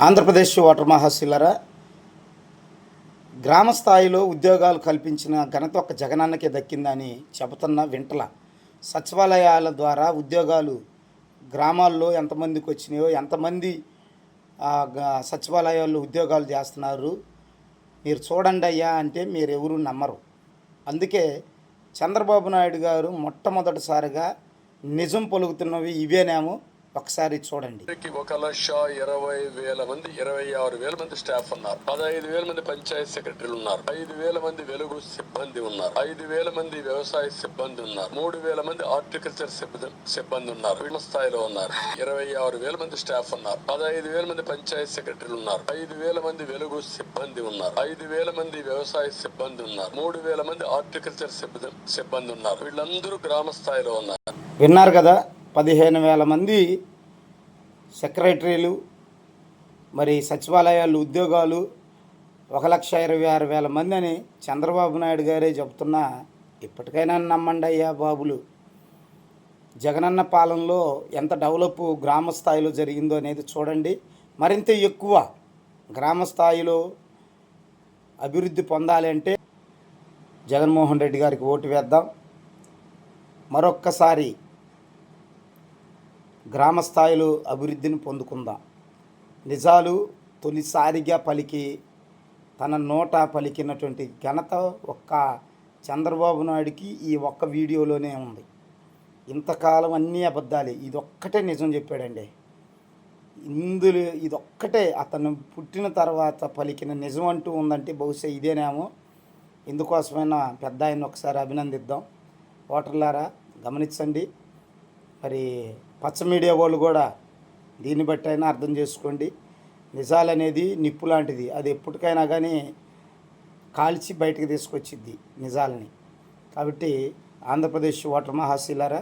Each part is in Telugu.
ఆంధ్రప్రదేశ్ ఓటర్ మహాశిలరా గ్రామ స్థాయిలో ఉద్యోగాలు కల్పించిన ఘనత ఒక జగనన్నకే దక్కిందని చెబుతున్న వింటల సచివాలయాల ద్వారా ఉద్యోగాలు గ్రామాల్లో ఎంతమందికి వచ్చినాయో ఎంతమంది గ- సచివాలయాల్లో ఉద్యోగాలు చేస్తున్నారు. మీరు చూడండి అయ్యా అంటే మీరు ఎవరు నమ్మరు. అందుకే చంద్రబాబు నాయుడు గారు మొట్టమొదటిసారిగా నిజం పలుకుతున్నవి ఇవేనేమో. ఒకసారి చూడండి ఒక లక్ష ఇరవై వేల మంది ఇరవై ఆరు వేల మంది స్టాఫ్ ఉన్నారు పదహైదు వేల మంది పంచాయత్ సెక్రటరీలు ఉన్నారు ఐదు వేల మంది వెలుగు సిబ్బంది ఉన్నారు ఐదు వేల మంది వ్యవసాయ సిబ్బంది ఉన్నారు మూడు వేల మంది హార్టికల్చర్ సిబ్బంది సిబ్బంది ఉన్నారు విమ స్థాయిలో ఉన్నారు ఇరవై ఆరు వేల మంది స్టాఫ్ ఉన్నారు పదహైదు వేల మంది పంచాయత్ సెక్రటరీలు ఉన్నారు ఐదు వేల మంది వెలుగు సిబ్బంది ఉన్నారు ఐదు వేల మంది వ్యవసాయ సిబ్బంది ఉన్నారు మూడు వేల మంది హార్టికల్చర్ సిబ్బంది సిబ్బంది ఉన్నారు వీళ్ళందరూ గ్రామ స్థాయిలో ఉన్నారు విన్నారు కదా పదిహేను వేల మంది సెక్రటరీలు మరి సచివాలయాలు ఉద్యోగాలు ఒక లక్ష ఇరవై ఆరు వేల మంది అని చంద్రబాబు నాయుడు గారే చెబుతున్నా ఇప్పటికైనా నమ్మండి అయ్యా బాబులు. జగనన్న పాలనలో ఎంత డెవలప్ గ్రామ స్థాయిలో జరిగిందో అనేది చూడండి. మరింత ఎక్కువ గ్రామ స్థాయిలో అభివృద్ధి పొందాలి అంటే జగన్మోహన్ రెడ్డి గారికి ఓటు వేద్దాం. మరొక్కసారి గ్రామ స్థాయిలో అభివృద్ధిని పొందుకుందాం. నిజాలు తొలిసారిగా పలికి తన నోట పలికినటువంటి ఘనత ఒక్క చంద్రబాబు నాయుడికి ఈ ఒక్క వీడియోలోనే ఉంది. ఇంతకాలం అన్నీ అబద్ధాలే. ఇదొక్కటే నిజం చెప్పాడండి. ఇందులో ఇదొక్కటే అతను పుట్టిన తర్వాత పలికిన నిజం అంటూ ఉందంటే బహుశా ఇదేనేమో. ఇందుకోసమైనా పెద్ద ఆయన ఒకసారి అభినందిద్దాం. ఓటర్లారా గమనించండి. మరి పచ్చ మీడియా వాళ్ళు కూడా దీన్ని బట్టి అయినా అర్థం చేసుకోండి. నిజాలనేది నిప్పు లాంటిది. అది ఎప్పటికైనా కానీ కాల్చి బయటకు తీసుకొచ్చిద్ది నిజాలని. కాబట్టి ఆంధ్రప్రదేశ్ ఓటర్ మహాశీలారా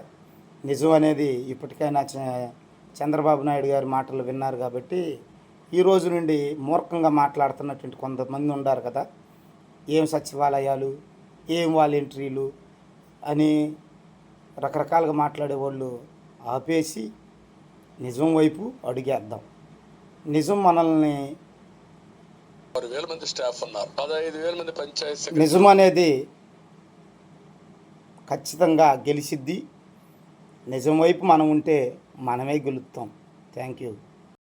నిజం అనేది ఇప్పటికైనా చంద్రబాబు నాయుడు గారి మాటలు విన్నారు కాబట్టి ఈ రోజు నుండి మూర్ఖంగా మాట్లాడుతున్నటువంటి కొంతమంది ఉన్నారు కదా ఏం సచివాలయాలు ఏం వాలంటీర్లు అని రకరకాలుగా మాట్లాడే వాళ్ళు ఆపేసి నిజం వైపు అడుగేద్దాం. నిజం మనల్ని వేల మంది స్టాఫ్ ఉన్నారు. పదహైదు వేల మంది పంచాయత్ నిజం అనేది ఖచ్చితంగా గెలిసిద్ది నిజం వైపు మనం ఉంటే మనమే గెలుస్తాం. Thank you.